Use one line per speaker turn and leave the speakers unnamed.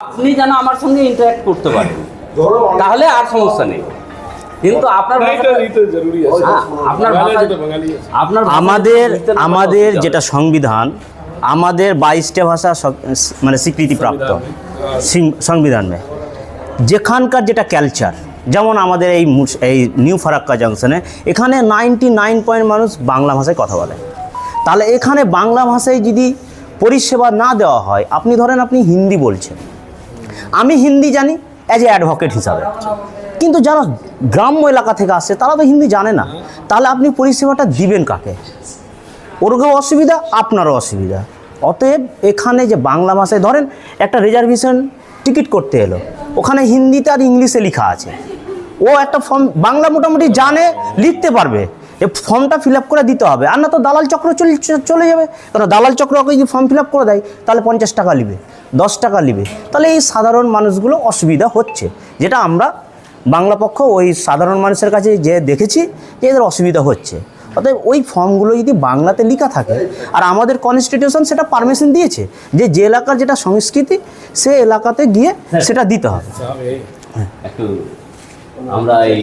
আপনি যেন আমার সঙ্গে ইন্টারাক্ট করতে পারেন। তাহলে আর সমস্যা নেই। কিন্তু আপনার
হ্যাঁ, হ্যাঁ,
হ্যাঁ। আপনার
আমাদের আমাদের যেটা সংবিধান আমাদের বাইশটা ভাষা মানে স্বীকৃতিপ্রাপ্ত সংবিধান যেখানকার যেটা কালচার যেমন আমাদের এই এই নিউ ফারাক্কা জাংশনে এখানে নাইনটি নাইন পয়েন্ট মানুষ বাংলা ভাষায় কথা বলে। তাহলে এখানে বাংলা ভাষায় যদি পরিষেবা না দেওয়া হয় আপনি ধরেন আপনি হিন্দি বলছেন। আমি হিন্দি জানি অ্যাজ এ অ্যাডভোকেট হিসাবে। কিন্তু যারা গ্রাম্য এলাকা থেকে আসে, তারা তো হিন্দি জানে না। তাহলে আপনি পরিষেবাটা দিবেন কাকে? ওরকেও অসুবিধা, আপনারও অসুবিধা। অতএব এখানে যে বাংলা ভাষায় ধরেন একটা রিজার্ভেশন টিকিট করতে এলো, ওখানে হিন্দিতে আর ইংলিশে লেখা আছে। ও একটা ফর্ম বাংলা মোটামুটি জানে, লিখতে পারবে। এ ফর্মটা ফিল আপ করে দিতে হবে। আর না তো দালাল চক্র চলে চলে যাবে। কারণ দালাল চক্র যদি ফর্ম ফিল আপ করে দেয়, তাহলে পঞ্চাশ টাকা নিবে দশ টাকা নেবে। তাহলে এই সাধারণ মানুষগুলো অসুবিধা হচ্ছে। যেটা আমরা বাংলা পক্ষ ওই সাধারণ মানুষের কাছে যে দেখেছি যে এদের অসুবিধা হচ্ছে। অতএব ওই ফর্মগুলো যদি বাংলাতে লেখা থাকে আর আমাদের কনস্টিটিউশন সেটা পারমিশন দিয়েছে যে যে এলাকার যেটা সংস্কৃতি সে এলাকাতে গিয়ে হ্যাঁ। সেটা দিতে হবে।
আচ্ছা,
হ্যাঁ। আমরা এই